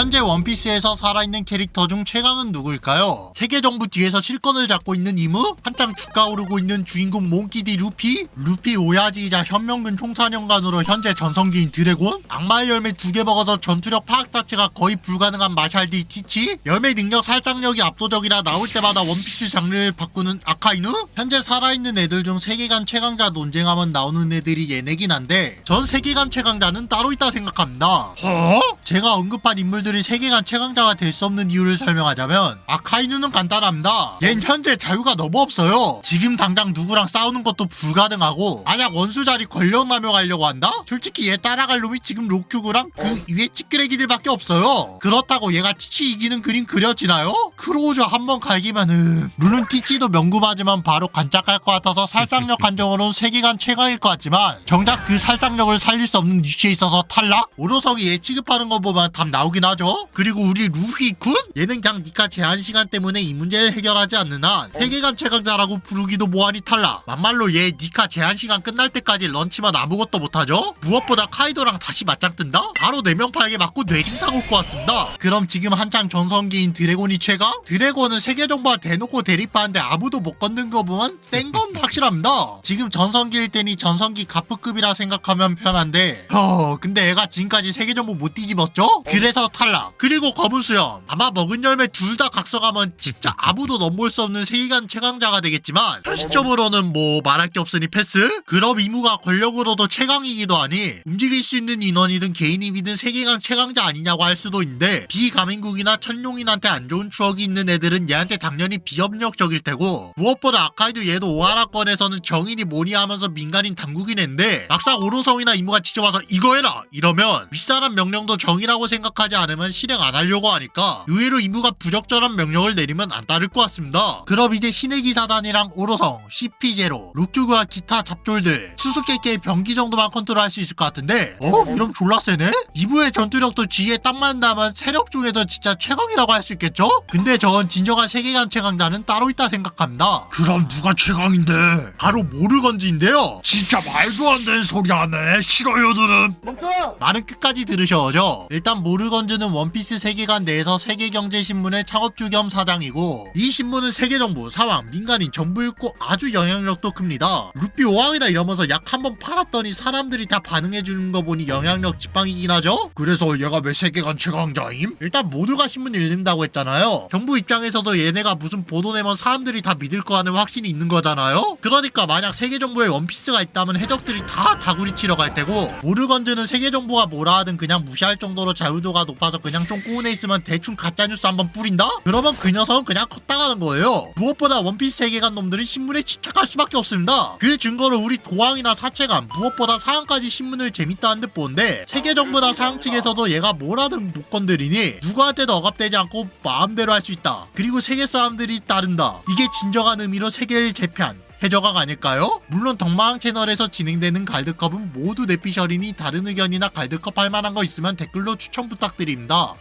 현재 원피스에서 살아있는 캐릭터 중 최강은 누구일까요? 세계 정부 뒤에서 실권을 잡고 있는 이무? 한창 주가 오르고 있는 주인공 몽키디 루피? 루피 오야지이자 현명근 총사령관으로 현재 전성기인 드래곤? 악마의 열매 두 개 먹어서 전투력 파악 자체가 거의 불가능한 마샬디 티치? 열매 능력 살상력이 압도적이라 나올 때마다 원피스 장르를 바꾸는 아카이누? 현재 살아있는 애들 중 세계관 최강자 논쟁하면 나오는 애들이 얘네긴 한데 전 세계관 최강자는 따로 있다 생각합니다. 어? 제가 언급한 인물들 이 세계관 최강자가 될 수 없는 이유를 설명하자면 아카이누는 간단합니다. 얜 현재 자유가 너무 없어요. 지금 당장 누구랑 싸우는 것도 불가능하고 만약 원수 자리 권력 남용하려고 한다? 솔직히 얘 따라갈 놈이 지금 로큐구랑 그 위에 찌끄레기들밖에 없어요. 그렇다고 얘가 티치 이기는 그림 그려지나요? 크로우저 한번 갈기면은 물론 티치도 명구맞으면 바로 관짝할 것 같아서 살상력 한정으로는 세계관 최강일 것 같지만 정작 그 살상력을 살릴 수 없는 위치에 있어서 탈락? 오로석이 얘 취급하는 거 보면 답 나오긴 하죠. 그리고 우리 루휘군? 얘는 그냥 니카 제한 시간 때문에 이 문제를 해결하지 않는 한 세계관 최강자라고 부르기도 뭐하니 탈락. 막말로 얘 니카 제한 시간 끝날 때까지 런치만 아무것도 못하죠? 무엇보다 카이도랑 다시 맞짱 뜬다? 바로 4명 팔게 맞고 뇌진탕 올것 같습니다. 그럼 지금 한창 전성기인 드래곤이 최강? 드래곤은 세계 정부와 대놓고 대립하는데 아무도 못 건든 거 보면 센 건 확실합니다. 지금 전성기일 때니 전성기 가프급이라 생각하면 편한데 허 근데 애가 지금까지 세계 정부 못 뒤집었죠? 그래서 탈락. 그리고 검은 수염. 아마 먹은 열매 둘 다 각성하면 진짜 아무도 넘볼 수 없는 세계관 최강자가 되겠지만 현실적으로는 뭐 말할 게 없으니 패스? 그럼 이무가 권력으로도 최강이기도 하니 움직일 수 있는 인원이든 개인이든 세계관 최강자 아니냐고 할 수도 있는데 비가민국이나 천룡인한테 안 좋은 추억이 있는 애들은 얘한테 당연히 비협력적일 테고 무엇보다 아카이도 얘도 오하라권에서는 정인이 뭐니 하면서 민간인 당국인 애인데 막상 오로성이나 이무가 직접 와서 이거 해라 이러면 윗사람 명령도 정이라고 생각하지 않으면 실행 안 하려고 하니까 의외로 이무가 부적절한 명령을 내리면 안 따를 것 같습니다. 그럼 이제 신의 기 사단이랑 오로성, CP0, 루큐그와 기타 잡졸들 수수께끼의 병기 정도만 컨트롤할 수 있을 것 같은데 어? 이럼 졸라 세네? 이부의 전투력도 G에 딱 맞는다면 세력 중에서 진짜 최강이라고 할 수 있겠죠? 근데 저건 진정한 세계관 최강자는 따로 있다 생각합니다. 그럼 누가 최강인데? 바로 모르건지인데요. 진짜 말도 안 되는 소리 하네. 싫어요, 들음. 멈춰! 말은 끝까지 들으셔야죠. 일단 모르건즈는 원피스 세계관 내에서 세계경제신문의 창업주 겸 사장이고 이 신문은 세계정부, 사왕, 민간인 전부 읽고 아주 영향력도 큽니다. 루피 5왕이다 이러면서 약 한 번 팔았더니 사람들이 다 반응해주는 거 보니 영향력 지팡이긴 하죠? 그래서 얘가 왜 세계관 최강자임? 일단 모두가 신문 읽는다고 했잖아요. 정부 입장에서도 얘네가 무슨 보도 내면 사람들이 다 믿을 거라는 확신이 있는 거잖아요? 그러니까 만약 세계정부에 원피스가 있다면 해적들이 다 다구리 치러 갈 테고 모르건즈는 세계정부가 뭐라 하든 그냥 무시할 정도로 자유도가 높아 서 그냥 좀 꼬운해 있으면 대충 가짜뉴스 한번 뿌린다? 그러면 그 녀석은 그냥 컸다가는 거예요. 무엇보다 원피스 세계관 놈들이 신문에 집착할 수밖에 없습니다. 그 증거를 우리 도항이나 사체감 무엇보다 사항까지 신문을 재밌다는 듯 보는데 세계정부나 사항 측에서도 얘가 뭐라든 못 건드리니 누구한테도 억압되지 않고 마음대로 할 수 있다. 그리고 세계 사람들이 따른다. 이게 진정한 의미로 세계를 재편 해적왕 아닐까요? 물론 덕마왕 채널에서 진행되는 갈드컵은 모두 내피셜이니 다른 의견이나 갈드컵 할 만한 거 있으면 댓글로 추천 부탁드립니다.